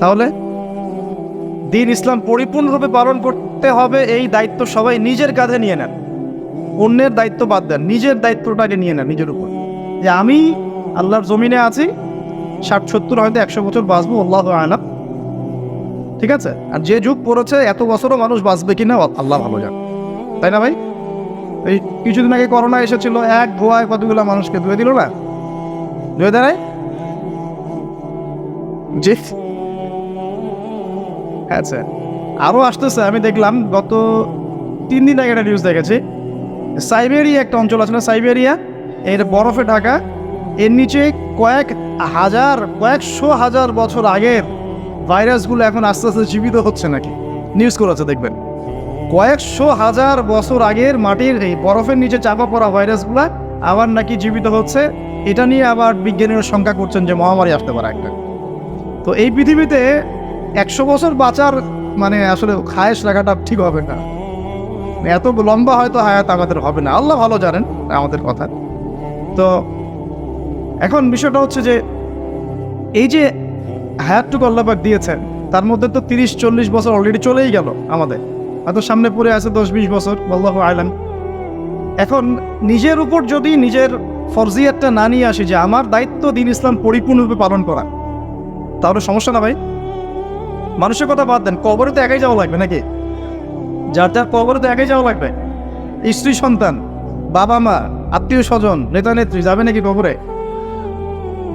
তাহলে দিন ইসলাম পরিপূর্ণরূপে পালন করতে হবে, এই দায়িত্ব সবাই নিজের কাঁধে নিয়ে নেন। অন্যের দায়িত্ব বাদ দেন, নিজের দায়িত্বটাকে নিয়ে নেন নিজের উপর। যে আমি আল্লাহর জমিনে আছি, ষাট সত্তর হয়তো একশো বছর বাঁচবো, আল্লাহ আলাম। ঠিক আছে? আর যে যুগ পড়েছে, এত বছরও মানুষ বাঁচবে কি না আল্লাহ ভালো জান। তাই না ভাই? এই কিছুদিন আগে করোনা এসেছিল, এক ধোয়ায় কতগুলো মানুষকে ধুয়ে দিল না? ধুয়ে দেয়? জি আচ্ছা আরও আসতেছে, আমি দেখলাম গত তিন দিন আগে একটা নিউজ দেখেছি। সাইবেরিয়া একটা অঞ্চল আছে না, সাইবেরিয়া? এর বরফে ঢাকা। এর নিচে কয়েক হাজার, কয়েকশো হাজার বছর আগের ভাইরাসগুলো এখন আস্তে আস্তে জীবিত হচ্ছে নাকি? নিউজ করেছে, দেখবেন। কয়েকশো হাজার বছর আগের মাটির এই বরফের নিচে চাপা পড়া ভাইরাসগুলো আবার নাকি জীবিত হচ্ছে। এটা নিয়ে আবার বিজ্ঞানীরা শঙ্কা করছেন যে মহামারী আসতে পারে একটা। তো এই পৃথিবীতে একশো বছর বাঁচার মানে আসলে খায়েশ রাখাটা ঠিক হবে না। এত লম্বা হয়তো হায়াত আমাদের হবে না। আল্লাহ ভালো জানেন আমাদের কথা। তো এখন বিষয়টা হচ্ছে যে, এই যে হায়াতটুকু আল্লাহবাক দিয়েছেন, তার মধ্যে তো তিরিশ, চল্লিশ বছর অলরেডি চলেই গেল আমাদের। হয়তো সামনে পড়ে আছে দশ, বিশ বছর, আল্লাহ আইলাম এখন নিজের উপর যদি নিজের ফরজিয়াতটা না নিয়ে আসি যে, আমার দায়িত্ব দিন ইসলাম পরিপূর্ণরূপে পালন করা তাহলে সমস্যা না ভাই? মানুষের কথা বাদ দেন, কবরে তো একাই যাওয়া লাগবে নাকি? যার যার কবরে তো একাই যাওয়া লাগবে। স্ত্রী, সন্তান, বাবা, মা, আত্মীয় স্বজন, নেতা, নেত্রী যাবে নাকি কবরে?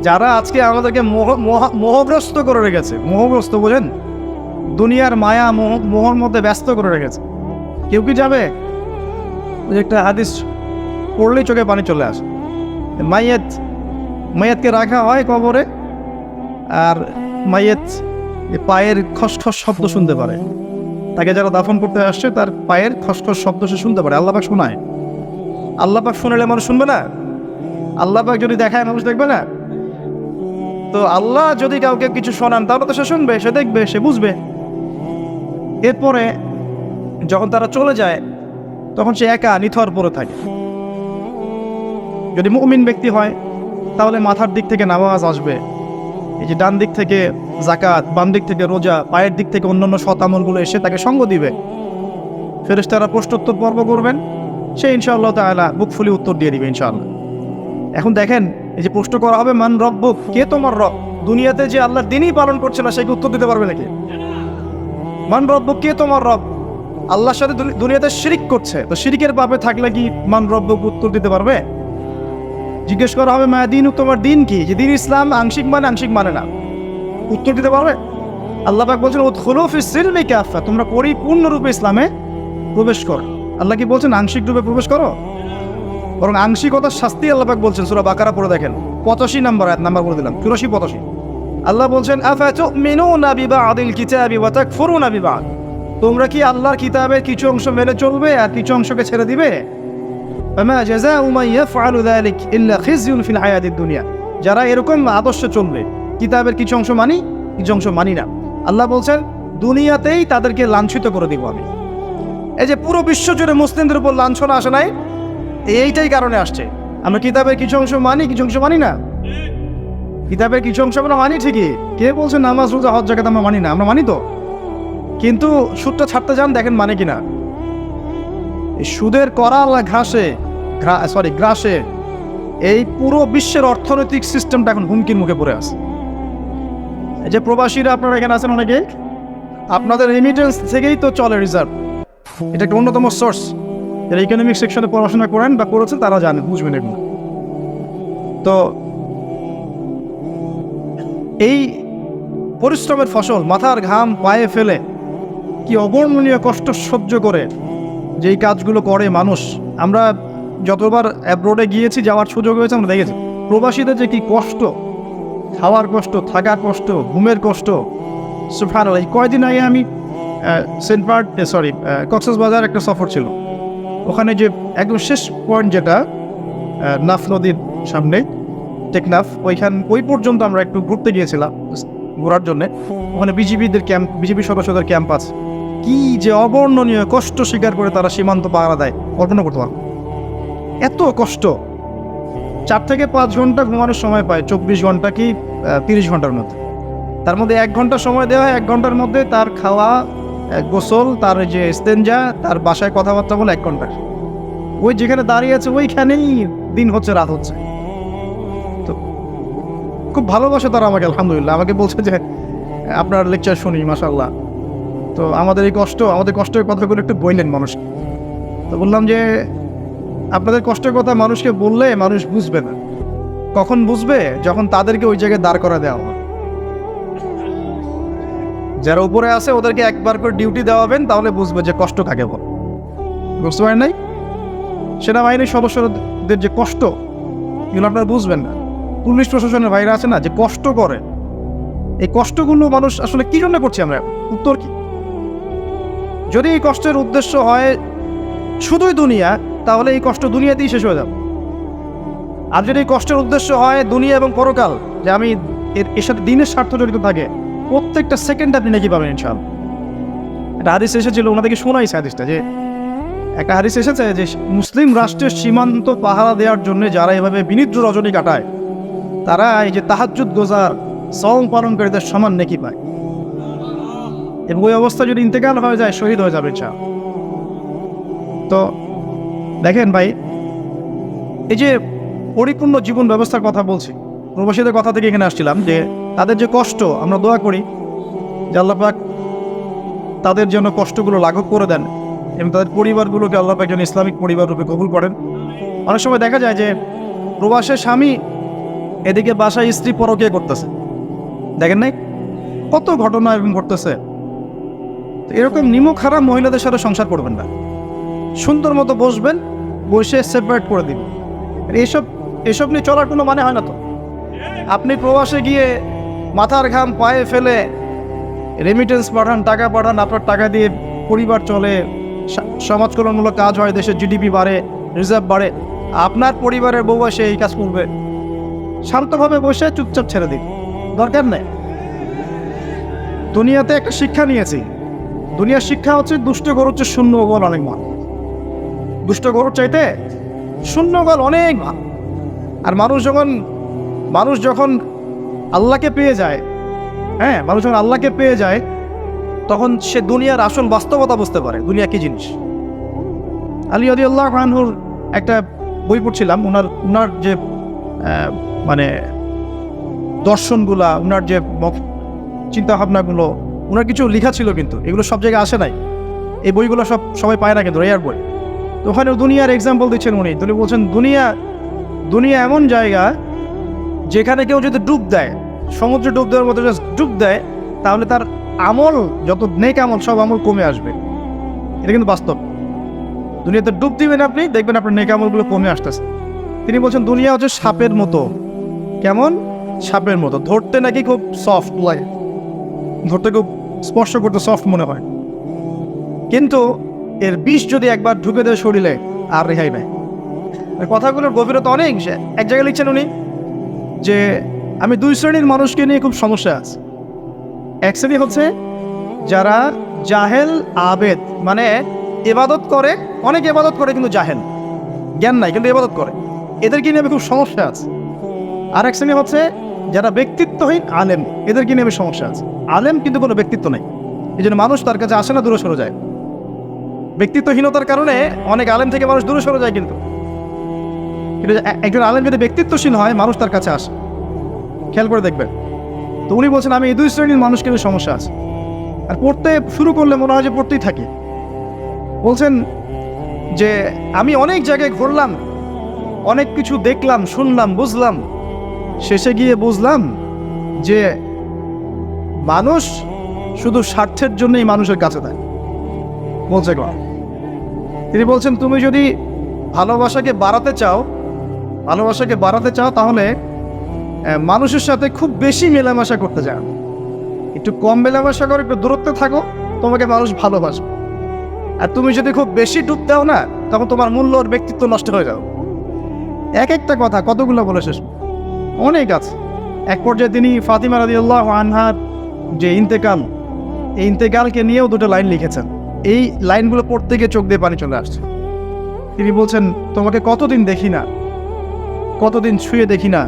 যারা আজকে আমাদেরকে মোহ, মোহ- মোহগ্রস্ত করে রেখেছে, মোহগ্রস্ত বোঝেন? দুনিয়ার মায়া মোহ, মোহর মধ্যে ব্যস্ত করে রেখেছে। কেউ কি যাবে? ওই একটা হাদিস পড়লেই চোখে পানি চলে আসে। মাইয়াত, মাইয়াতকে রাখা হয় কবরে আর মাইয়াত পায়ের খসখস শব্দ শুনতে পারে। তাকে যারা দাফন করতে আসছে, তার পায়ের খসখস শব্দ সে শুনতে পারে। আল্লাপাক শোনায়। আল্লাপাক শুনলে মানুষ শুনবে না? আল্লাপাক যদি দেখায়, মানুষ দেখবে না? তো আল্লাহ যদি কাউকে কিছু শোনান, তাহলে তো সে শুনবে, সে দেখবে, সে বুঝবে। এরপরে যখন তারা চলে যায়, তখন সে একা নিথর পরে থাকে। যদি মুমিন ব্যক্তি হয়, তাহলে মাথার দিক থেকে নামাজ আসবে। এই যে ডান দিক থেকে জাকাত বাম দিক থেকে রোজা, পায়ের দিক থেকে অন্যান্য শতামলগুলো এসে তাকে সঙ্গ দিবে। ফেরেশতারা প্রশ্নোত্তর পর্ব করবেন, সে ইনশাআল্লাহ তাআলা বুক ফুলি উত্তর দিয়ে দিবে ইনশাআল্লাহ। এখন দেখেন, এই যে প্রশ্ন করা হবে, মান রব্ব কে তোমার রব? দুনিয়াতে যে আল্লাহর দিনই পালন করছে না সে উত্তর দিতে পারবে নাকি? মান রব্ব কে তোমার রব? আল্লাহর সাথে দুনিয়াতে শিরিক করছে। তো শিরিকের পাপে থাকলে কি মান রব্ব উত্তর দিতে পারবে? জিজ্ঞেস করা হবে, মায়া, দিন তোমার দিন কি? যে দিন ইসলাম আংশিক মানে আংশিক মানে না। উত্তর দিতে পারবে? আল্লাহ পাক বলছেন উৎখুলুফ সিলমি কাফা, তোমরা পরিপূর্ণরূপে ইসলামে প্রবেশ করো। আল্লাহ কি বলছেন, আংশিক রূপে প্রবেশ করো? বরং আংশিকতার শাস্তি আল্লাহ পাক বলছেন, সূরা বাকারা পড়ে দেখেন। পঁচাশি নাম্বার এক নাম্বার বলে দিলাম, চুরাশি, পঁচাশি। আল্লাহ বলছেন তোমরা কি আল্লাহর কিতাবের কিছু অংশ মেনে চলবে আর কিছু অংশকে ছেড়ে দিবে? ফামা জাযাউ মান ইয়াফআলু যালিক ইল্লা খিজিউন ফিল হায়াতিদ দুনিয়া যারা এরকম আদর্শ চলবে, কিতাবের কিছু অংশ মানি, কিছু অংশ মানি না। আল্লাহ বলছেন, দুনিয়াতেই তাদেরকে লাঞ্ছিত করে দিব আমি। এই যে পুরো বিশ্ব জুড়ে মুসলিমদের উপর লাঞ্ছনা আসে নাই, এইটাই কারণে আসছে। আমরা কিতাবের কিছু অংশ মানি, কিছু অংশ মানি না? কিতাবের কিছু অংশ আমরা মানি ঠিকই। কে বলছে নামাজ, রোজা, হজ জাকাত আমরা মানি না? আমরা মানি তো। কিন্তু সুরটা ছাড়তে যান, দেখেন মানে কিনা। সুদের করাল ঘাসে সরি গ্রাসে এই পুরো বিশ্বের অর্থনৈতিক সিস্টেমটা এখন হুমকির মুখে পড়ে আছে। এই যে প্রবাসীরা আপনারা এখানে আছেন অনেকে আপনাদের রেমিটেন্স থেকেই তো চলে রিজার্ভ এটা একটা অন্যতম সোর্স যারা ইকোনমিক সেকশনে পড়াশোনা করেন বা করেছেন, তারা জানেন, বুঝবেন এগুলো। তো এই পরিশ্রমের ফসল মাথার ঘাম পায়ে ফেলে কি অবর্ণনীয় কষ্ট সহ্য করে যেই কাজগুলো করে মানুষ, আমরা যতবার অ্যাব্রোডে গিয়েছি, যাওয়ার সুযোগ হয়েছে, আমরা দেখেছি। প্রবাসীদের যে কি কষ্ট, খাওয়ার কষ্ট, থাকার কষ্ট, ঘুমের কষ্ট সুফান এই কয়দিন আগে আমি সেন্ট পার্ট সরি কক্সেস বাজার একটা সফর ছিল। ওখানে যে একদম শেষ পয়েন্ট যেটা নাফ নদীর সামনে, টেকনাফ, ওইখান, ওই পর্যন্ত আমরা একটু ঘুরতে গিয়েছিলাম, ঘোরার জন্যে। ওখানে বিজিবিদের ক্যাম্প বিজেপি সদস্যদের ক্যাম্প আছে। কি যে অবর্ণনীয় কষ্ট স্বীকার করে তারা সীমান্ত পাহারা দেয়। কল্পনা করতে পারো। এত কষ্ট। চার থেকে পাঁচ ঘণ্টা ঘুমানোর সময় পায়। চব্বিশ ঘণ্টা কি তিরিশ ঘণ্টার মধ্যে। তার মধ্যে এক ঘণ্টা সময় দেওয়া হয়। এক ঘণ্টার মধ্যে তার খাওয়া গোসল, তার যে স্তেঞ্জা তার বাসায় কথাবার্তা বলে এক ঘণ্টা ওই যেখানে দাঁড়িয়ে আছে, ওইখানেই দিন হচ্ছে, রাত হচ্ছে। তো খুব ভালোবাসে তারা আমাকে, আলহামদুলিল্লাহ। আমাকে বলছে যে, আপনার লেকচার শুনি মাসাল্লাহ তো আমাদের এই কষ্ট, আমাদের কষ্টের কথা কথাগুলো একটু বললেন মানুষ। তো বললাম যে, আপনাদের কষ্টের কথা মানুষকে বললে মানুষ বুঝবে না। কখন বুঝবে? যখন তাদেরকে ওই জায়গায় দাঁড় করা দেওয়া হবে। যারা উপরে আছে, ওদেরকে একবার করে ডিউটি দেওয়াবেন, তাহলে বুঝবে যে কষ্ট কাকে বল। বুঝতে পারেন নাই? সেনাবাহিনীর সদস্যদের যে কষ্ট, এগুলো আপনারা বুঝবেন না। পুলিশ প্রশাসনের বাইরে আছে না, যে কষ্ট করে। এই কষ্টগুলো মানুষ আসলে কি জন্য করছি আমরা? উত্তর কি? যদি এই কষ্টের উদ্দেশ্য হয় শুধুই দুনিয়া, তাহলে এই কষ্ট দুনিয়াতেই শেষ হয়ে যাবে। আর যদি এই কষ্টের উদ্দেশ্য হয় দুনিয়া এবং পরকাল, যে আমি এর সাথে দিনের স্বার্থ জড়িত থাকে, প্রত্যেকটা সেকেন্ড আপনি নাকি পাবেন ইনশাল একটা হাদিস এসেছিল, ওনাদেরকে শোনাইছে হাদিসটা, যে একটা হাদিস এসেছে যে মুসলিম রাষ্ট্রের সীমান্ত পাহারা দেওয়ার জন্য যারা এভাবে বিনিদ্র রজনী কাটায়, তারা এই যে তাহাজ্জুদ, গোজার সং পালনকারীদের সমান নেকি পায়। এবং ওই অবস্থা যদি ইন্তেকাল হয়ে যায়, শহীদ হয়ে যাবে চা তো দেখেন ভাই, এই যে পরিপূর্ণ জীবন ব্যবস্থার কথা বলছি প্রবাসীদের কথা থেকে এখানে আসছিলাম যে তাদের যে কষ্ট, আমরা দোয়া করি যে আল্লাপাক তাদের জন্য কষ্টগুলো লাঘব করে দেন এবং তাদের পরিবারগুলোকে আল্লাপাক যেন ইসলামিক পরিবার রূপে কবুল করেন। অনেক সময় দেখা যায় যে প্রবাসের স্বামী এদিকে বাসায় স্ত্রী পরকে করতেছে। দেখেন নাই? কত ঘটনা এরকম ঘটতেছে। এরকম নিমুখ হারাম মহিলাদের সাথে সংসার করবেন না। সুন্দর মতো বসবেন, বসে সেপারেট করে দিন আর এসব নিয়ে চলার কোনো মানে হয় না তো। আপনি প্রবাসে গিয়ে মাথার ঘাম পায়ে ফেলে রেমিটেন্স পাঠান, টাকা পাঠান, আপনার টাকা দিয়ে পরিবার চলে, সা- সমাজ কল্যাণমূলক কাজ হয়, দেশের জিডিপি বাড়ে রিজার্ভ বাড়ে, আপনার পরিবারের বউ এসে এই কাজ করবে। শান্তভাবে বসে চুপচাপ ছেড়ে দিন। দরকার নেই। দুনিয়াতে একটা শিক্ষা নিয়েছি। দুনিয়ার শিক্ষা হচ্ছে দুষ্ট গরুর চেয়ে শূন্য গোল অনেক মান দুষ্ট গরুর চাইতে শূন্য গোল অনেক মান আর মানুষ যখন মানুষ যখন আল্লাহকে পেয়ে যায় হ্যাঁ মানুষ যখন আল্লাহকে পেয়ে যায়, তখন সে দুনিয়ার আসল বাস্তবতা বুঝতে পারে, দুনিয়া কি জিনিস। আলী আদি আল্লাহ খানহুর একটা বই পড়ছিলাম ওনার ওনার যে মানে দর্শনগুলা ওনার যে চিন্তা ভাবনাগুলো ওনার কিছু লেখা ছিল কিন্তু, এগুলো সব জায়গায় আসে নাই। এই বইগুলো সব সবাই পায় না কিন্তু রেয়ার বই। তো ওখানে দুনিয়ার এক্সাম্পল দিচ্ছেন উনি। তিনি বলছেন, দুনিয়া দুনিয়া এমন জায়গা যেখানে কেউ যদি ডুব দেয়, সমুদ্রে ডুব দেওয়ার মতো just ডুব দেয়, তাহলে তার আমল, যত নেক আমল, সব আমল কমে আসবে। এটা কিন্তু বাস্তব। দুনিয়াতে ডুব দিবেন আপনি, দেখবেন আপনার নেক আমলগুলো কমে আসতেছে। তিনি বলছেন, দুনিয়া হচ্ছে সাপের মতো। কেমন? সাপের মতো। ধরতে নাকি খুব সফট লাগে। ধরতে খুব স্পর্শ করতে সফট মনে হয়। কিন্তু এর বিষ যদি একবার ঢুকে দেয় শরীরে, আর রেহাই নেয় কথাগুলোর গভীরতা অনেক এক জায়গায় লিখছেন উনি, যে আমি দুই শ্রেণির মানুষকে নিয়ে খুব সমস্যা আছে। এক শ্রেণি হচ্ছে যারা জাহেল, আবেদ মানে এবাদত করে, অনেক এবাদত করে কিন্তু জাহেল। জ্ঞান নাই, কিন্তু এবাদত করে। এদেরকে নিয়ে আমি খুব সমস্যা আছে? আর এক শ্রেণি হচ্ছে যারা ব্যক্তিত্বহীন আলেম এদেরকে নিয়ে সমস্যা আছে? আলেম কিন্তু কোনো ব্যক্তিত্ব নেই। এই জন্য মানুষ তার কাছে আসে না, দূরে সরে যায়। ব্যক্তিত্বহীনতার কারণে অনেক আলেম থেকে মানুষ দূরে সরে যায় কিন্তু। কিন্তু একজন আলেম যদি ব্যক্তিত্বশীল হয়, মানুষ তার কাছে আসে। খেয়াল করে দেখবেন। তো উনি বলছেন, আমি এই দুই শ্রেণির মানুষকে সমস্যা আছে। আর পড়তে শুরু করলে মনে হয় যে পড়তেই থাকি। বলছেন যে, আমি অনেক জায়গায় ঘুরলাম, অনেক কিছু দেখলাম, শুনলাম, বুঝলাম শেষে গিয়ে বুঝলাম যে মানুষ শুধু স্বার্থের জন্যই মানুষের কাছে দেয়। বলছে তিনি বলছেন, তুমি যদি ভালোবাসাকে বাড়াতে চাও, ভালোবাসাকে বাড়াতে চাও, তাহলে মানুষের সাথে খুব বেশি মেলামেশা করতে যাও। একটু কম মেলামেশা করো, একটু দূরত্বে থাকো, তোমাকে মানুষ ভালোবাসবে। আর তুমি যদি খুব বেশি ডুব দাও না, তখন তোমার মূল্য ব্যক্তিত্ব নষ্ট হয়ে যাও এক একটা কথা কতগুলো বলে শেষ? অনেক আছে। এক পর্যায়ে তিনি ফাতিমা রাদিয়াল্লাহু আনহার যে ইন্তেকাল, এই ইন্তেকালকে নিয়েও দুটো লাইন লিখেছেন। এই লাইনগুলো পড়তে গিয়ে চোখ দিয়ে পানি চলে আসছে। তিনি বলছেন, তোমাকে কতদিন দেখি না? কতদিন ছুঁয়ে দেখি না?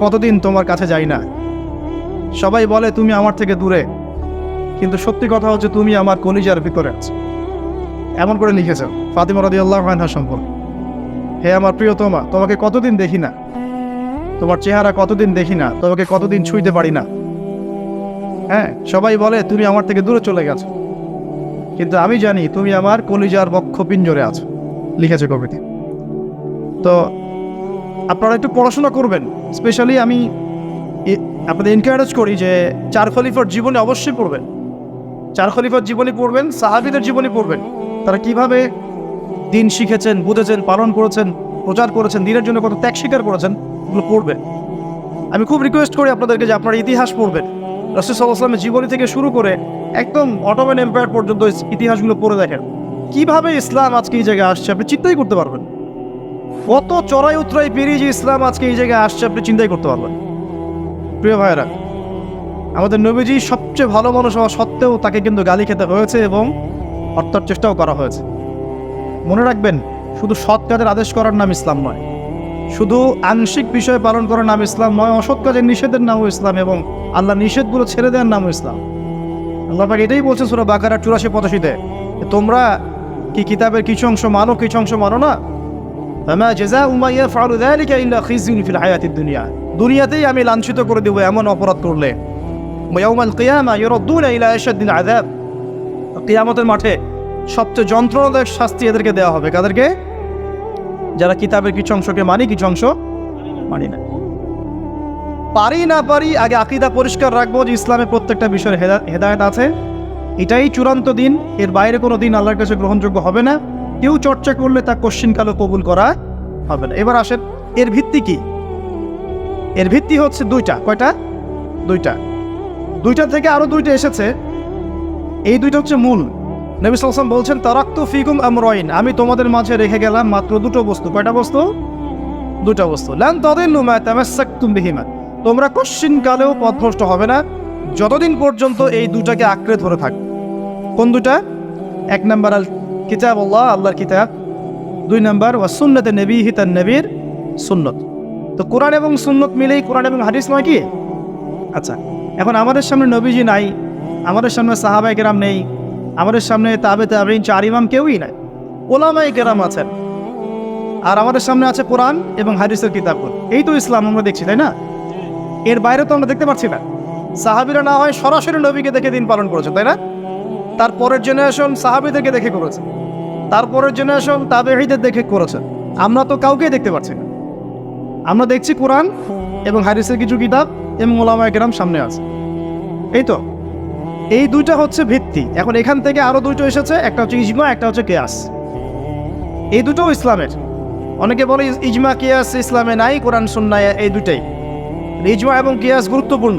কতদিন তোমার কাছে যাই না? সবাই বলে, তুমি আমার থেকে দূরে। কিন্তু সত্যি কথা হচ্ছে, তুমি আমার কলিজার ভিতরে আছো। এমন করে লিখেছেন ফাতিমা রদি আল্লাহ সম্পর্কে। হে আমার প্রিয়তমা, তোমাকে কতদিন দেখি না? তোমার চেহারা কতদিন দেখি না, তোমাকে কতদিন ছুঁইতে পারি না। হ্যাঁ সবাই বলে তুমি আমার থেকে দূরে চলে গেছো। কিন্তু আমি জানি তুমি আমার কলিজার বক্ষ পিঞ্জরে আছো, লিখেছে কবিতে তো, আপনারা একটু পড়াশোনা করবেন, স্পেশালি আমি আপনাদের এনকারেজ করি যে চার খলিফার জীবনে অবশ্যই পড়বেন। চার খলিফার জীবনী পড়বেন, সাহাবিদের জীবনী পড়বেন। তারা কীভাবে দিন শিখেছেন, বুঝেছেন, পালন করেছেন, প্রচার করেছেন, দিনের জন্য কত ত্যাগ স্বীকার করেছেন এগুলো পড়বেন আমি খুব রিকোয়েস্ট করি আপনাদেরকে যে আপনারা ইতিহাস পড়বেন। রসুল সাল্লাহামের জীবনী থেকে শুরু করে একদম অটোম্যান এম্পায়ার পর্যন্ত ইতিহাসগুলো পড়ে দেখেন। কীভাবে ইসলাম আজকে এই জায়গায় আসছে আপনি চিন্তাই করতে পারবেন কত চড়াই উতরাই পেরিয়ে যে ইসলাম আজকে এই জায়গায় আসছে আপনি চিন্তাই করতে পারবেন প্রিয় ভাইয়েরা, আমাদের নবীজি সবচেয়ে ভালো মানুষ হওয়া সত্ত্বেও তাকে কিন্তু গালি খেতে হয়েছে এবং হত্যার চেষ্টাও করা হয়েছে। মনে রাখবেন, শুধু সৎ কাজের আদেশ করার নাম ইসলাম নয়। শুধু আংশিক বিষয় পালন করার নাম ইসলাম নয়, অসৎ কাজের নিষেধের নামও ইসলাম এবং আল্লাহ নিষেধগুলো ছেড়ে দেওয়ার নামও ইসলাম। আল্লাহ পাক এটাই বলছে সুরা বাকারা চুরাশি পঁচাশিতে তোমরা কি কিতাবের কিছু অংশ মানো, কিছু অংশ মানো না? আমা জেজা উমাইয়া ফারুদ আলিকা ইল্লা দুনিয়া। দুনিয়াতেই আমি লাঞ্ছিত করে দেবো এমন অপরাধ করলে। ইয়াউমাল কিয়ামা ইউরদ্দুনা ইলা আশাদ্দিল আযাব। কিয়ামতের মাঠে সবচেয়ে যন্ত্রণাদায়ক শাস্তি এদেরকে দেওয়া হবে। কাদেরকে? যারা কিতাবের কিছু অংশকে মানি, কিছু অংশ মানি না। পারি না পারি, আগে আকিদা পরিষ্কার রাখব যে ইসলামের প্রত্যেকটা বিষয়ের হেদায়ত আছে। এটাই চূড়ান্ত দিন, এর বাইরে কোনো দিন আল্লাহর কাছে গ্রহণযোগ্য হবে না। কেউ চর্চা করলে তা কোশ্চিনকালও কবুল করা হবে না। এবার আসেন, এর ভিত্তি কি? এর ভিত্তি হচ্ছে দুইটা। কয়টা? দুইটা। দুইটা থেকে আরও দুইটা এসেছে। এই দুইটা হচ্ছে মূল। নবী সালসাম বলছেন, তারাক্তু ফিকুম আমরইন। আমি তোমাদের মাঝে রেখে গেলাম মাত্র দুটো বস্তু। কয়টা বস্তু? দুটো বস্তু। লান তাদিল্লু মা তামাসসাকতুম বিহিমা। তোমরা কোশ্চিন কালেও পথভ্রষ্ট হবে না। যতদিন পর্যন্ত এই দুটাকে আঁকড়ে ধরে থাকবে কোন দুটা? এক নাম্বার আল কিতাব, আল্লাহ, আল্লাহর কিতাব। দুই নাম্বার, ওয়া সুন্নতে নবী হিতান নবীর সুন্নত। তো কোরআন এবং সুন্নত মিলেই কোরআন এবং হাদিস নয় কি? আচ্ছা এখন আমাদের সামনে নবীজি নাই, আমাদের সামনে সাহাবাই কেরাম নেই। আমাদের সামনে তাবে তাবিন চার ইমাম কেউই নাই। ওলামাই কেরাম আছেন। আর আমাদের সামনে আছে কোরআন এবং হাদিসের কিতাবগুলো। এই তো ইসলাম, আমরা দেখছি, তাই না? এর বাইরে তো আমরা দেখতে পাচ্ছি না। সাহাবিরা না হয় সরাসরি নবীকে দেখে দিন পালন করেছে তাই না? তারপরের জেনারেশন সাহাবিদেরকে দেখে করেছে। তারপরের জেনারেশন তাবেহিদের দেখে করেছে। আমরা তো কাউকেই দেখতে পাচ্ছি না। আমরা দেখছি কোরআন এবং হাদিসের কিছু কিতাব এবং ওলামায় কেরাম সামনে আছে। এই তো। এই দুইটা হচ্ছে ভিত্তি। এখন এখান থেকে আরও দুটো এসেছে, একটা হচ্ছে ইজমা, একটা হচ্ছে কেয়াস। এই দুটোও ইসলামের। অনেকে বলে ইজমা, কিয়াস ইসলামে নাই, কোরআন, সুন্নায় এই দুটাই ইজমা এবং কিয়াস গুরুত্বপূর্ণ।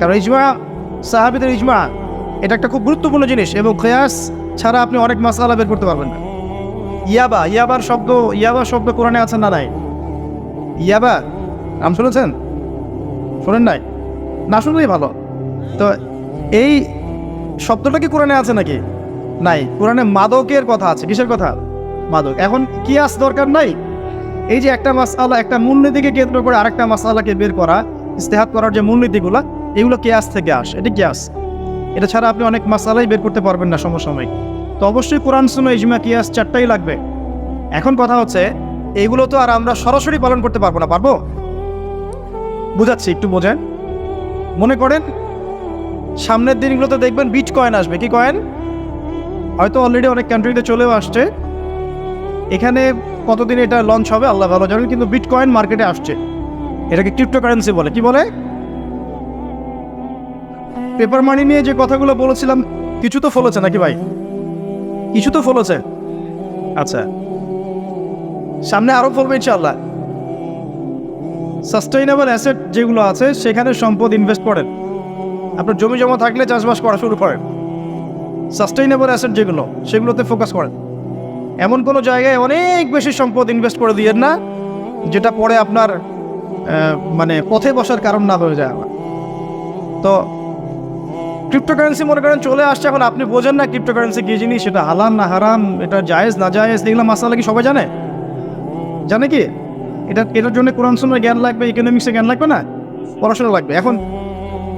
কারণ ইজমা, সাহাবিদের ইজমা, এটা একটা খুব গুরুত্বপূর্ণ জিনিস এবং কিয়াস ছাড়া আপনি অনেক মাসালা বের করতে পারবেন না। ইয়াবা, ইয়াবার শব্দ, ইয়াবা শব্দ কোরআনে আছে না নাই? ইয়াবা, নাম শুনেছেন? শোনেন নাই? না শুনলেই ভালো। তো এই শব্দটা কি কোরআনে আছে নাকি? নাই, কোরআনে মাদকের কথা আছে। কিসের কথা? মাদক। এখন কিয়াস দরকার নাই? এই যে একটা মাসালা, একটা মূলনীতিকে কেন্দ্র করে আরেকটা মাসালাকে বের করা, ইস্তেহাত করার যে মূলনীতিগুলো, এগুলো কেয়াস থেকে আসে। এটা কেয়াস। এটা ছাড়া আপনি অনেক মাসালাই বের করতে পারবেন না সমসাময়িক। তো অবশ্যই কোরআন শুনো ইজমা, কিয়াস চারটাই লাগবে। এখন কথা হচ্ছে এইগুলো তো আর আমরা সরাসরি পালন করতে পারব না। পারব? বুঝাচ্ছি, একটু বোঝেন। মনে করেন সামনের দিনগুলোতে দেখবেন বিট কয়েন আসবে। কি কয়েন হয়তো অলরেডি অনেক কান্ট্রিতে চলেও আসছে। এখানে কতদিন এটা লঞ্চ হবে, আল্লাহ ভালো জানেন, কিন্তু বিট কয়েন মার্কেটে আসছে। এটাকে ক্রিপ্টোকারেন্সি বলে। কি বলে? পেপার মানি নিয়ে যে কথাগুলো বলেছিলাম, কিছু তো ফলেছে নাকি ভাই? কিছু তো ফলেছে। আচ্ছা। সামনে আরও ফলবে ইনশাআল্লাহ। সাস্টেইনেবল অ্যাসেট যেগুলো আছে, সেখানে সম্পদ ইনভেস্ট করেন। আপনার জমি জমা থাকলে চাষবাস করা শুরু করেন। সাস্টেইনেবল অ্যাসেট যেগুলো, সেগুলোতে ফোকাস করেন। এমন কোনো জায়গায় অনেক বেশি সম্পদ ইনভেস্ট করে দিয়েন না, যেটা পরে আপনার মানে পথে বসার কারণ না হয়ে যায় তো ক্রিপ্টোকারেন্সি মনে করেন চলে আসছে, এখন আপনি বোঝেন না ক্রিপ্টোকারেন্সি কী জিনিস, সেটা হালাল না হারাম, এটা জায়েজ না জায়েজ, এগুলো মাসালা কি সবাই জানে? জানে কি? এটা, এটার জন্য কোরআন শুনে জ্ঞান লাগবে ইকোনমিক্সে জ্ঞান লাগবে না? পড়াশোনা লাগবে। এখন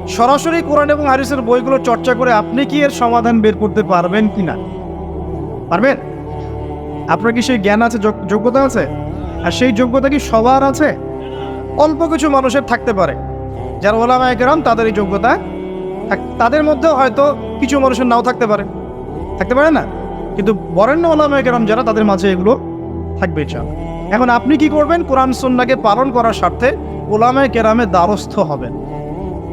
সরাসরি কোরআন এবং হারিসের বইগুলো চর্চা করে আপনি কি এর সমাধান বের করতে পারবেন কি না পারবেন? আপনার কি সেই জ্ঞান আছে, যোগ- যোগ্যতা আছে? আর সেই যোগ্যতা কি সবার আছে? অল্প কিছু মানুষের থাকতে পারে। যারা ওলামা একরাম তাদের এই যোগ্যতা তাদের মধ্যেও হয়তো কিছু মানুষের নাও থাকতে পারে। থাকতে পারে না? কিন্তু বরেণ্য ওলামা একরাম যারা, তাদের মাঝে এগুলো থাকবে চান এখন আপনি কি করবেন? কোরআন, সন্নাকে পালন করার স্বার্থে ওলামায় কেরামে দ্বারস্থ হবেন।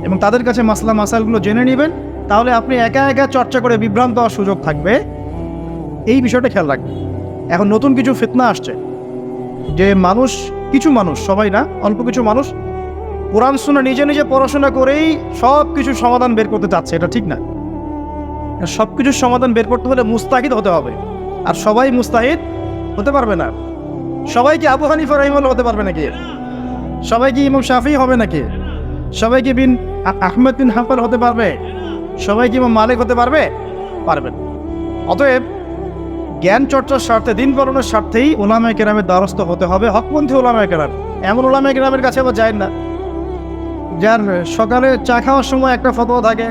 এবং তাদের কাছে মাসলা মাসালগুলো জেনে নেবেন, তাহলে আপনি একা একা চর্চা করে বিভ্রান্ত হওয়ার সুযোগ থাকবে। এই বিষয়টা খেয়াল রাখবেন। এখন নতুন কিছু ফিতনা আসছে। যে মানুষ, কিছু মানুষ, সবাই না, অল্প কিছু মানুষ, কোরআন শুনে নিজে নিজে পড়াশোনা করেই সব কিছুর সমাধান বের করতে চাচ্ছে, এটা ঠিক না। সব কিছুর সমাধান বের করতে হলে মুস্তাহিদ হতে হবে। আর সবাই মুস্তাহিদ হতে পারবে না। সবাই কি আবু হানিফা রহিমুল্লাহ হতে পারবে নাকি? সবাই কি ইমাম শাফি হবে নাকি? সবাই কি বিন আহমেদ বিন হাম্পাল হতে পারবে? সবাই কি মালিক হতে পারবে? পারবেন অতএব জ্ঞান চর্চার স্বার্থে, দিন পালনের স্বার্থেই ওলামায় কেরামের দ্বারস্থ হতে হবে, হকপন্থী ওলামায় কেরাম। এমন ওলামায় কেরামের কাছে আবার যায় না। যার সকালে চা খাওয়ার সময় একটা ফতোয়া থাকে,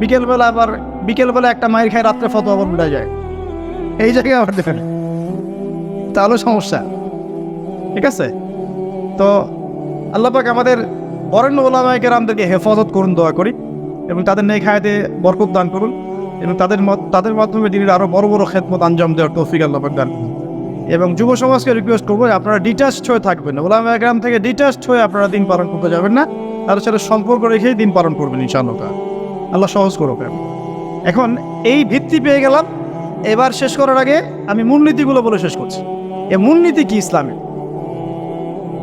বিকেলবেলা আবার বিকেলবেলা একটা মায়ের খায়, রাত্রে ফতোয়া আবার উল্টা যায়। এই জায়গায় আবার দেখেন তাহলে সমস্যা। ঠিক আছে? তো আল্লাহ পাক আমাদের বরেণ্য ওলামায় কেরামদেরকে হেফাজত করুন, দয়া করি, এবং তাদের নেই খায়াতে বরকত দান করুন, এবং তাদের তাদের মাধ্যমে তিনি আরও বড় বড় খেদমত আঞ্জাম দেওয়ার তৌফিক আল্লাহ দান করুন। এবং যুব সমাজকে রিকোয়েস্ট করব আপনারা ডিটাচড হয়ে থাকবেন ওলামা গ্রাম থেকে ডিটাচড হয়ে আপনারা দিন পালন করতে যাবেন না, তাদের সাথে সম্পর্ক রেখেই দিন পালন করবেন ইনশাআল্লাহ। আল্লাহ সহজ করুক এখন এই ভিত্তি পেয়ে গেলাম। এবার শেষ করার আগে আমি মূলনীতিগুলো বলে শেষ করছি। এ মূলনীতি কি ইসলামের?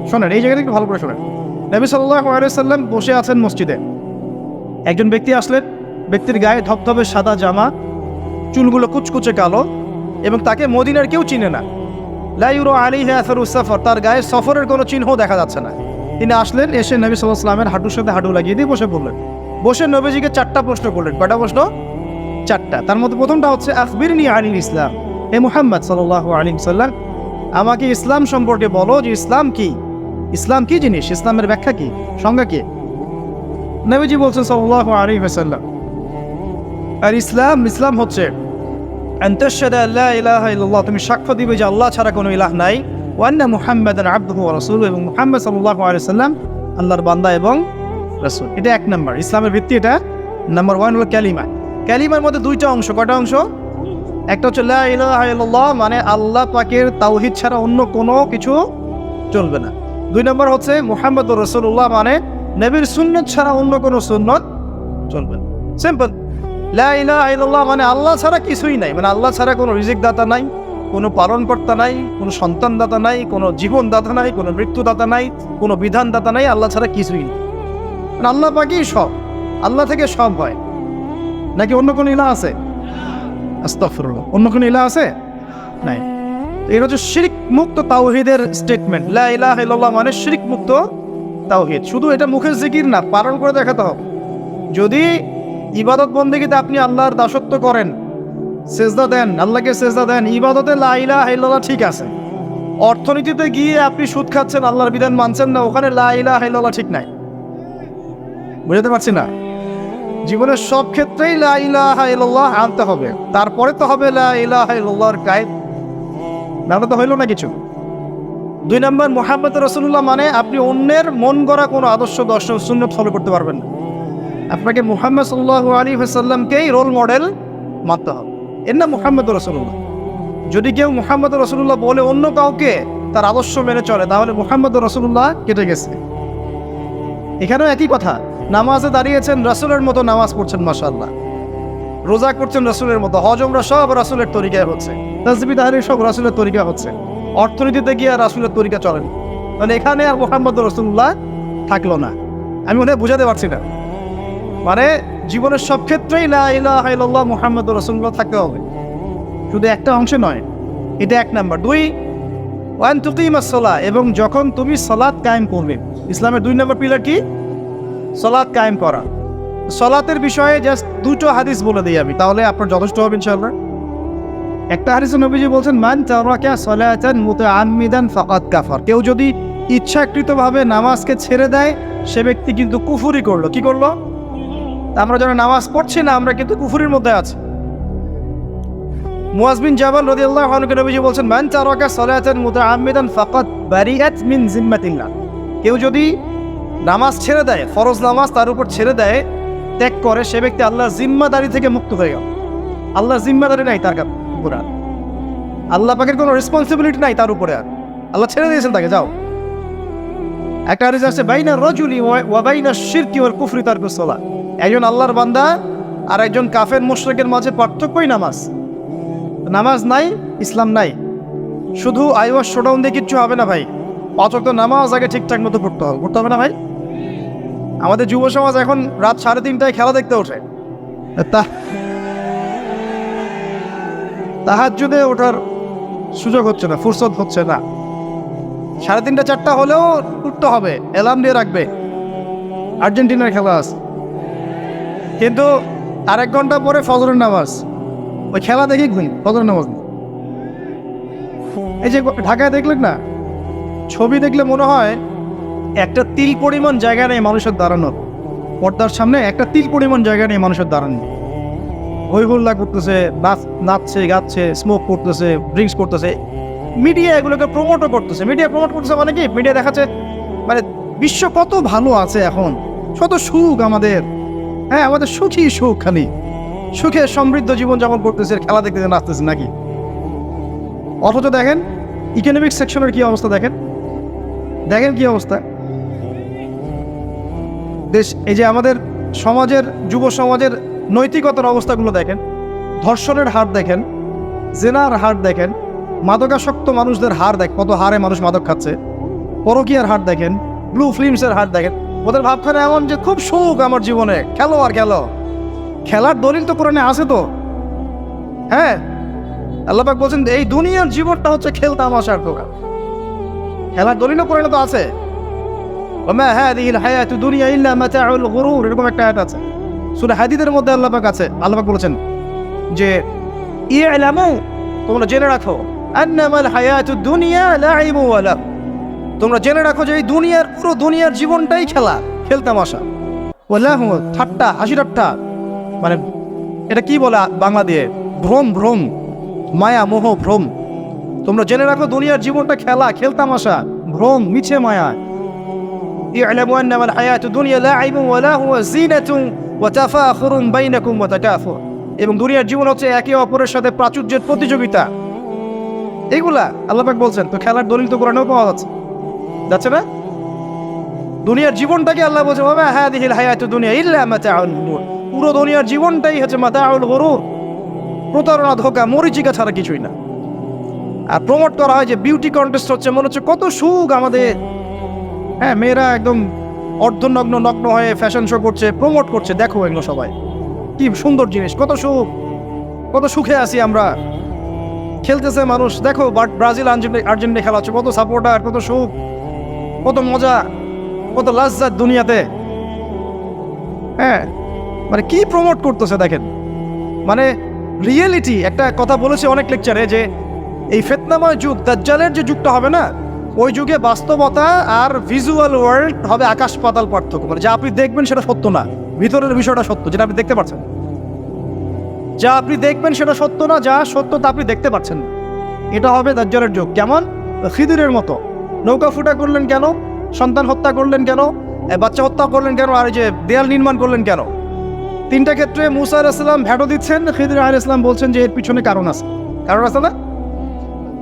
শোনেন, এই জায়গাটা একটু ভালো করে শোনেন। নবী সাল্লাম বসে আছেন মসজিদে। একজন ব্যক্তি আসলেন, ব্যক্তির গায়ে ধবধবে সাদা জামা, চুলগুলো কুচকুচে কালো এবং তাকে মদিনার কেউ চিনে না। লাইউরো আলী হেয়াসর উসাফর তার গায়ে সফরের কোনো চিহ্ন দেখা যাচ্ছে না। তিনি আসলেন, এসে নবী সাল্লাহ সাল্লামের হাঁটুর সাথে হাঁটু লাগিয়ে দিয়ে বসে পড়লেন। বসে নবীজিকে চারটা প্রশ্ন করলেন। কয়টা প্রশ্ন? চারটা। তার মধ্যে প্রথমটা হচ্ছে আখবিরনি আলী ইসলাম। এ মুহাম্মদ সাল্লাহ আলী সাল্লাম আমাকে ইসলাম সম্পর্কে বলো যে ইসলাম কি? ইসলাম কি জিনিস? ইসলামের ব্যাখ্যা কি? সংজ্ঞা কি? নবীজি বলছেন সাল্লাহ আলী সাল্লাম আর ইসলাম ইসলাম হচ্ছে আল্লাহ তুমি সাক্ষ্য দিবে যে আল্লাহ ছাড়া কোনো ইলাহ নাই। ওয়ান্না মুহাম্মদ আব্দুহু ওয়া রাসূলুহু এবং মুহাম্মদ সাল্লাল্লাহু আলাইহি সাল্লাম আল্লাহর বান্দা এবং রাসূল। এটা এক নাম্বার। ইসলামের ভিত্তি এটা নাম্বার ওয়ান হলো ক্যালিমা। ক্যালিমার মধ্যে দুইটা অংশ কটা অংশ? একটা হচ্ছে মানে আল্লাহ পাকের তাওহীদ ছাড়া অন্য কোনো কিছু চলবে না। দুই নম্বর হচ্ছে মুহাম্মদ রসুল্লাহ মানে নবীর সুন্নত ছাড়া অন্য কোনো সুন্নত চলবে না। সিম্পল লা ইলাহা মানে আল্লাহ ছাড়া কিছুই নাই। মানে আল্লাহ ছাড়া কোনো রিজিক দাতা নাই, কোনো পালনকর্তা নাই, কোনো সন্তান দাতা নাই, কোনো জীবন দাতা নাই, কোনো মৃত্যু দাতা নাই, কোনো বিধান দাতা নাই, আল্লাহ ছাড়া কিছুই নেই। মানে আল্লাহ পাকেই সব। আল্লাহ থেকে সব হয়। নাকি অন্য কোনো ইলা আছে? আস্তাগফিরুল্লাহ। অন্য কোনো ইলা আছে? নাই। এটা হচ্ছে শিরিক মুক্ত তাওহিদের স্টেটমেন্ট লা ইলাহা ইল্লাল্লাহ মানে শিরিক মুক্ত তাওহিদ। শুধু এটা মুখের জিকির না, পালন করে দেখাতে হবে। যদি ইবাদত বন্দেগীতে আপনি আল্লাহর দাসত্ব করেন, সেজদা দেন, আল্লাহকে সেজদা দেন, ইবাদতে লা ইলাহা ইল্লাল্লাহ ঠিক আছে। অর্থনীতিতে গিয়ে আপনি সুদ খাচ্ছেন, আল্লাহর বিধান মানছেন না, ওখানে লা ইলাহা ইল্লাল্লাহ ঠিক নাই। বুঝতে পারছি না? জীবনের সব ক্ষেত্রেই লা ইলাহা ইল্লাল্লাহ আনতে হবে। তারপরে তো হবে লা ইলাহা ইল্লাল্লাহর কায়েদ নাহলে তো হইল না কিছু? দুই নম্বর, মোহাম্মদ রসুল্লাহ মানে আপনি অন্যের মন গড়া কোনো আদর্শ, দর্শন শূন্য ফলো করতে পারবেন না। আপনাকে মুহাম্মদ সাল্লাহ আলী সাল্লামকেই রোল মডেল মানতে হবে। এর নাম মুহাম্মদ রসুল্লাহ যদি কেউ মুহাম্মদ রসুল্লাহ বলে অন্য কাউকে তার আদর্শ মেনে চলে, তাহলে মুহাম্মদ রসুল্লাহ কেটে গেছে। এখানেও একই কথা, নামাজে দাঁড়িয়েছেন রাসুলের মতো নামাজ পড়ছেন মাসাল্লাহ রোজা করছেন রাসুলের মতো। হজমরা সব রাসুলের তরিকায় হচ্ছে। তাজবি তাহারি সব রাসুলের তরিকা হচ্ছে। অর্থনীতিতে গিয়ে আর রাসুলের তরিকা চলেন তাহলে এখানে আর মোহাম্মদ রসুল্লাহ থাকল না। আমি মনে বুঝাতে পারছি না। মানে জীবনের সব ক্ষেত্রেই লা ইলাহা ইল্লাল্লাহ মুহাম্মদ রসুল্লাহ থাকতে হবে। শুধু একটা অংশে নয়, এটা এক নাম্বার। দুই ওয়ান তুকিমাসলা এবং যখন তুমি সলাৎ কায়েম করবে, ইসলামের দুই নম্বর পিলার কি? সলাৎ কায়েম করা। সলাতের বিষয়ে জাস্ট দুটো হাদিস বলে দিই আমি, তাহলে আপনার যথেষ্ট হবে ইনশাআল্লাহ। একটা হাদিসে নবীজি বলছেন, মান তারাকা সলাতান মুতাআম্মিদান ফাকাদ কাফার। কেউ যদি ইচ্ছাকৃতভাবে নামাজকে ছেড়ে দেয়, সে ব্যক্তি কিন্তু কুফুরি করল। কি করল? আমরা যারা নামাজ পড়ছি না, আমরা কিন্তু কুফুরির মধ্যে আছি। মুয়াজ বিন জাবাল রাদিয়াল্লাহু আনহু নবীজি বলছেন, মান তারাকা সালাতান মুতাআম্মিদান ফাকাদ বারিআত মিন জিম্মাতিল্লাহ। কেউ যদি নামাজ ছেড়ে দেয়, ফরজ নামাজ তার উপর ছেড়ে দেয় ত্যাগ করে সে ব্যক্তি আল্লাহর জিম্মাদারি থেকে মুক্ত হয়ে গেল। আল্লাহর জিম্মাদারি নাই তার উপরে। আল্লাহ পাকের কোনো রেসপন্সিবিলিটি নাই তার উপরে আর। আল্লাহ ছেড়ে দিয়েছেন তাকে, যাও। একটা হাদিস আছে বাইনা রজুলি ওয়া বাইনা শিরকি ওয়াল কুফরি তারকুস সালাহ একজন আল্লাহর বান্দা আর একজন কাফের মুশরিকের মাঝে পার্থক্যই নামাজ। নামাজ নাই, ইসলাম নাই। শুধু আইওয়াস শোডাউন দিয়ে কিচ্ছু হবে না ভাই। পাঁচ ওয়াক্ত নামাজ আগে ঠিকঠাক মতো পড়তে হবে। পড়তে হবে না ভাই? আমাদের যুব সমাজ এখন রাত সাড়ে তিনটায় খেলা দেখতে ওঠে। তা তাহার যুদে ওঠার সুযোগ হচ্ছে না ফুরসত হচ্ছে না। সাড়ে তিনটা চারটা হলেও উঠতে হবে অ্যালার্ম দিয়ে রাখবে। আর্জেন্টিনার খেলা আছে কিন্তু আর এক ঘণ্টা পরে ফজরের নামাজ। ওই খেলা দেখি ঘুম ফজরের নামাজ এই যে ঢাকায় দেখলেন না? ছবি দেখলে মনে হয় একটা তিল পরিমাণ জায়গা নেই মানুষের দাঁড়ানোর পর্দার সামনে একটা তিল পরিমাণ জায়গা নেই মানুষের দাঁড়ানো। হই হল্লা করতেছে নাচ নাচছে, গাচ্ছে স্মোক করতেছে ড্রিঙ্কস করতেছে। মিডিয়া এগুলোকে প্রমোটও করতেছে। মিডিয়া প্রমোট করতেছে মানে কি? মিডিয়া দেখাচ্ছে মানে বিশ্ব কত ভালো আছে এখন। কত সুখ আমাদের। হ্যাঁ আমাদের সুখী সুখ খালি। সুখে সমৃদ্ধ জীবন যাপন করতেছে, খেলা দেখতে নাচতেছে নাকি? অথচ দেখেন ইকোনমিক সেকশনের কি অবস্থা দেখেন? দেখেন কি অবস্থা? দেশ, এই যে আমাদের সমাজের, যুব সমাজের নৈতিকতার অবস্থাগুলো দেখেন, ধর্ষণের হার দেখেন, জেনার হার দেখেন, মাদকাসক্ত মানুষদের হার দেখ, কত হারে মানুষ মাদক খাচ্ছে, পরকীয়ার হার দেখেন ব্লু ফিল্মসের হার দেখেন। ওদের ভাবখানে এমন যে খুব সুখ আমার জীবনে, খেলো আর খেলো। খেলার দলিল তো কোরআনে আছে তো। হ্যাঁ আল্লাপাক বলছেন, এই দুনিয়ার জীবনটা হচ্ছে খেলতে আমাশার দোকান খেলার দলিলও কোরআনে তো আছে। ওমা হাদিহি হায়াতু দুনিয়া ইল্লা মাতাউল গুরুর, এরকম একটা আয়াত আছে। সূরা হাদিদের মধ্যে আল্লাপাক আছে আল্লাপাক বলেছেন যে ইলামু তোমরা জেনে রাখো, আন্নামাল হায়াতু দুনিয়া লাইবু ওয়া লাহব তোমরা জেনে রাখো যে এই দুনিয়ার, পুরো দুনিয়ার জীবনটাই খেলা খেলতামাশা ওয়ালাহু ঠাট্টা, হাসি ঠাট্টা মানে এটা কি বলে বাংলা দিয়ে? ভ্রম ভ্রম, মায়া, মোহ, ভ্রম। তোমরা জেনে রাখো দুনিয়ার জীবনটা খেলা, খেলতামাশা, ভ্রম, মিছে মায়া। اعلموا انما الحياه الدنيا لاعب ولهو زينه وتفاخر بينكم وتكاثر এবং দুনিয়ার জীবন হচ্ছে একে অপরের সাথে প্রাচুর্যের প্রতিযোগিতা এগুলা আল্লাপাক বলছেন তো খেলার দলিল তো কোরআনেও পাওয়া যাচ্ছে যাচ্ছে না দুনিয়ার জীবনটাকে আল্লাহ বলছে বাবা হ্যাঁ দিহিল হায়াত দুনিয়া ইল্লা মাতাউল গুরুর পুরো দুনিয়ার জীবনটাই হচ্ছে মাতাউল গরুর প্রতারণা ধোকা মরিচিকা ছাড়া কিছুই না আর প্রমোট করা হয় যে বিউটি কন্টেস্ট হচ্ছে মনে হচ্ছে কত সুখ আমাদের হ্যাঁ মেয়েরা একদম অর্ধনগ্ন নগ্ন হয়ে ফ্যাশন শো করছে প্রমোট করছে। দেখো এগুলো সবাই। কি সুন্দর জিনিস, কত সুখ, কত সুখে আছি আমরা। খেলতেছে মানুষ, দেখো বাট ব্রাজিল আর্জেন্টিনা খেলা হচ্ছে কত সাপোর্টার কত সুখ, কত মজা, কত লাজ্জাত দুনিয়াতে। হ্যাঁ মানে কি প্রমোট করতেছে দেখেন। মানে রিয়েলিটি একটা কথা বলেছে অনেক লেকচারে যে এই ফেতনাময় যুগ, দাজ্জালের যে যুগটা হবে না ওই যুগে বাস্তবতা আর ভিজুয়াল ওয়ার্ল্ড হবে আকাশ পাতাল পার্থক্য। মানে যা আপনি দেখবেন সেটা সত্য না। ভিতরের বিষয়টা সত্য, যেটা আপনি দেখতে পাচ্ছেন। যা আপনি দেখবেন সেটা সত্য না, যা সত্য তা আপনি দেখতে পাচ্ছেন। এটা হবে দাজ্জালের যুগ। কেমন? খিদিরের মতো। নৌকা ফুটা করলেন কেন? সন্তান হত্যা করলেন কেন? বাচ্চা হত্যা করলেন কেন? আর এই যে দেয়াল নির্মাণ করলেন কেন? তিনটা ক্ষেত্রে মুসা আলাইসাল্লাম ভ্যাটো দিচ্ছেন, খিদির আল ইসলাম বলছেন যে এর পিছনে কারণ আছে। কারণ আছে না?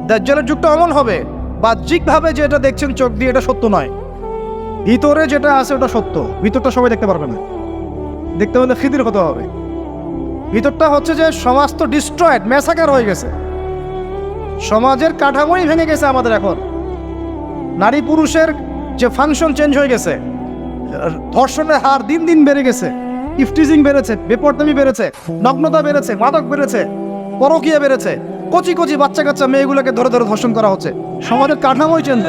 দাজ্জালের যুগটা এমন হবে। বাহ্যিকভাবে যেটা দেখছেন চোখ দিয়ে এটা সত্য নয়। ভিতরে যেটা আছে ওটা সত্য। ভিতরটা সবাই দেখতে পারবে না। দেখতে হলে খিদির হতে হবে। ভিতরটা হচ্ছে যে সমাজ তো ডিস্ট্রয়েড ম্যাসাকার হয়ে গেছে। সমাজের কাঠামোই ভেঙে গেছে আমাদের এখন। নারী পুরুষের যে ফাংশন চেঞ্জ হয়ে গেছে, ধর্ষণের হার দিন দিন বেড়ে গেছে। ইফটিজিং বেড়েছে, বেপরদামি বেড়েছে, নগ্নতা বেড়েছে, মাদক বেড়েছে, পরকীয়া বেড়েছে। কচি কচি বাচ্চা কাচ্চা মেয়েগুলোকে ধরে ধরে ধর্ষণ করা হচ্ছে। সমাজের কাঠামোই চেঞ্জ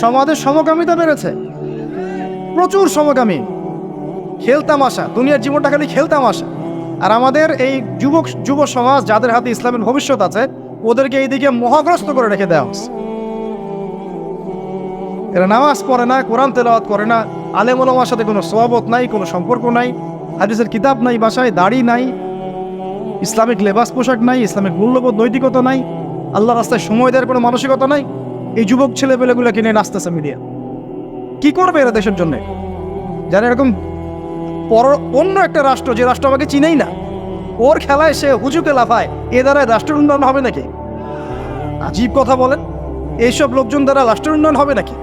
সমাজের সমকামিতা বেড়েছে। প্রচুর সমকামী। খেলতামাশা দুনিয়ার জীবনটা খালি খেলতামাশা আর আমাদের এই যুবক যুব সমাজ যাদের হাতে ইসলামের ভবিষ্যৎ আছে, ওদেরকে এইদিকে মহাগ্রস্ত করে রেখে দেওয়া হচ্ছে। এরা নামাজ পড়ে না, কোরআন তেলাওয়াত করে না। আলেম ওলামার সাথে কোনো সোয়াবত নাই, কোনো সম্পর্ক নাই। হাদিসের কিতাব নাই, বাসায় দাড়ি নাই। ইসলামিক লেবাস পোশাক নাই, ইসলামিক মূল্যবোধ, নৈতিকতা নাই, আল্লাহ রাস্তায় সময় দেওয়ার কোনো মানসিকতা নাই, এই যুবক ছেলেপেলেগুলো কিনে নাচতেছে মিডিয়া কি করবে এরা দেশের জন্য? যারা এরকম পর অন্য একটা রাষ্ট্র, যে রাষ্ট্র আমাকে চিনেই না, ওর খেলায় সে হুজুকে লাফায়, এ দ্বারা রাষ্ট্র উন্নয়ন হবে নাকি? আজীব কথা বলেন, এইসব লোকজন দ্বারা রাষ্ট্র উন্নয়ন হবে নাকি?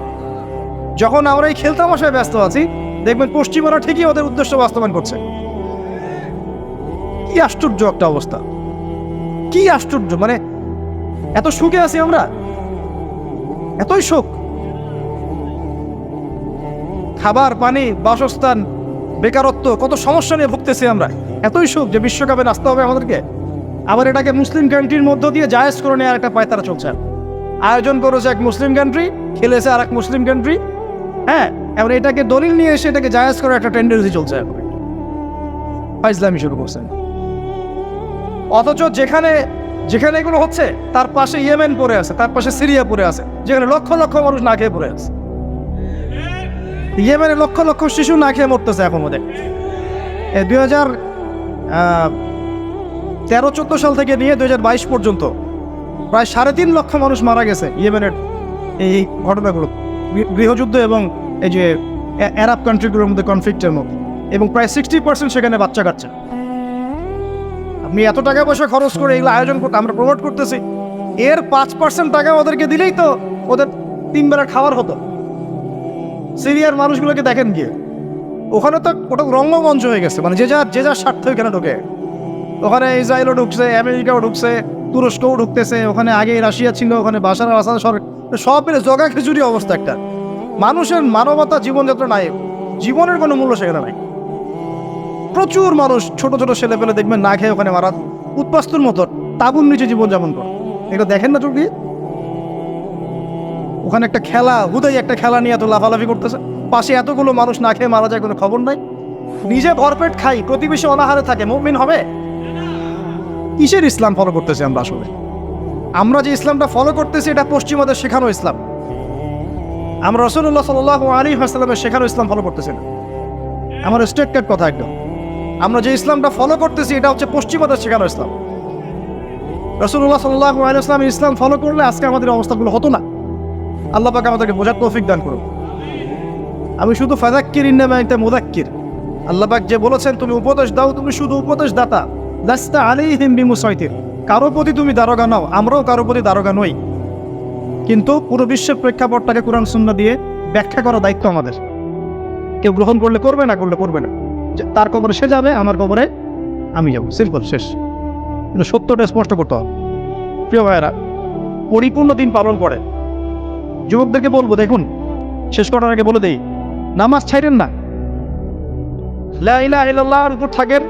যখন আমরা এই খেলতামাশায় ব্যস্ত আছি, দেখবেন পশ্চিমারা ঠিকই ওদের উদ্দেশ্য বাস্তবায়ন করছে। কি আশ্চর্য একটা অবস্থা। কি আশ্চর্য মানে এত সুখে আছি আমরা? এতই সুখ। খাবার, পানি, বাসস্থান, বেকারত্ব, কত সমস্যা নিয়ে ভুগতেছি আমরা। এতই সুখ যে বিশ্বকাপে নাচতে হবে আমাদেরকে। আবার এটাকে মুসলিম কান্ট্রির মধ্য দিয়ে জায়েজ করে নেওয়ার একটা পায়তারা চলছে। আয়োজন করেছে এক মুসলিম কান্ট্রি খেলেছে আর এক মুসলিম কান্ট্রি হ্যাঁ এবার এটাকে দলিল নিয়ে এসে এটাকে জায়েজ করার একটা টেন্ডেন্সি চলছে এখন। ইসলামী শুরু করছেন। অথচ যেখানে যেখানে এগুলো হচ্ছে, তার পাশে ইয়েমেন পড়ে আছে, তার পাশে সিরিয়া পড়ে আছে, যেখানে লক্ষ লক্ষ মানুষ না খেয়ে পড়ে আছে। ইয়েমেনে লক্ষ লক্ষ শিশু না খেয়ে মরতেছে এখন ওদের। দুই হাজার তেরো চোদ্দ সাল থেকে নিয়ে দুই হাজার বাইশ পর্যন্ত প্রায় সাড়ে তিন লক্ষ মানুষ মারা গেছে ইয়েমেনের এই ঘটনাগুলো। গৃহযুদ্ধ এবং এই যে আরব কান্ট্রিগুলোর মধ্যে কনফ্লিক্টের মধ্যে। এবং প্রায় সিক্সটি পার্সেন্ট সেখানে বাচ্চা কাচ্চা। আপনি এত টাকা পয়সা খরচ করে এগুলো আয়োজন করতে, আমরা প্রমোট করতেছি। এর পাঁচ পার্সেন্ট টাকা ওদেরকে দিলেই তো ওদের তিন বেলা খাবার হতো। সিরিয়ার মানুষগুলোকে দেখেন গিয়ে। ওখানে তো ওটা রঙ্গমঞ্চ হয়ে গেছে মানে যে যার যে যার স্বার্থ এখানে ঢোকে। ওখানে ইসরায়েলও ঢুকছে, আমেরিকাও ঢুকছে, তুরস্কও ঢুকতেছে, ওখানে আগে রাশিয়া ছিল, ওখানে বাসার আসাদ সরকার সব মিলে জগা খিচুড়ি অবস্থা একটা। মানুষের মানবতা জীবনযাত্রা নাই। জীবনের কোনো মূল্য সেখানে নাই। প্রচুর মানুষ, ছোট ছোট ছেলে পেলে দেখবেন না খেয়ে ওখানে মারা উৎপাস্তুর মতো তাবুর নিচে জীবনযাপন করে। এটা দেখেন না চোখ ওখানে একটা খেলা, হুদাই একটা খেলা নিয়ে এত লাফালাফি করতেছে। পাশে এতগুলো মানুষ না খেয়ে মারা যায় কোনো খবর নাই। নিজে ভরপেট খাই, প্রতিবেশী অনাহারে থাকে, মুমিন হবে? কিসের ইসলাম ফলো করতেছি আমরা আসলে? আমরা যে ইসলামটা ফলো করতেছি, এটা পশ্চিমাদের শেখানো ইসলাম। আমরা রসুল্লাহ সাল আলী হাসলামের শেখানো ইসলাম ফলো করতেছি না। আমার স্ট্রেট কাট কথা একদম। আমরা যে ইসলামটা ফলো করতেছি, এটা হচ্ছে পশ্চিমাদের শেখানো ইসলাম। রসুল্লাহ সাল্লাহ আলাইসলাম ইসলাম ফলো করলে আজকে আমাদের অবস্থাগুলো হতো না। আল্লাহ পাক আমাদেরকে বোঝার তৌফিক দান করুন। আমি শুধু ফাজাক্কির ইন্নামাইতে মুদাক্কির আল্লাহ পাক যে বলেছেন, তুমি উপদেশ দাও, তুমি শুধু উপদেশ দাতা লাস্তা আলাইহিম বিমুসাইতির কারও প্রতি তুমি দারোগা নাও, আমরাও কারও প্রতি দারোগা নই। কিন্তু পুরো বিশ্বের প্রেক্ষাপটটাকে কোরআন শূন্য দিয়ে ব্যাখ্যা করার দায়িত্ব আমাদের। কেউ গ্রহণ করলে করবে না, করলে করবে না। তার কবরে সে যাবে, আমার কবরে আমি যাব। সিম্পল শেষ। কিন্তু সত্যটা স্পষ্ট করতে হবে। প্রিয় ভাইয়েরা, পরিপূর্ণ দিন পালন করে। যুবকদেরকে বলব, দেখুন, শেষ করার আগে বলে দেই, নামাজ ছাইরেন না। লাইলা উপর থাকেন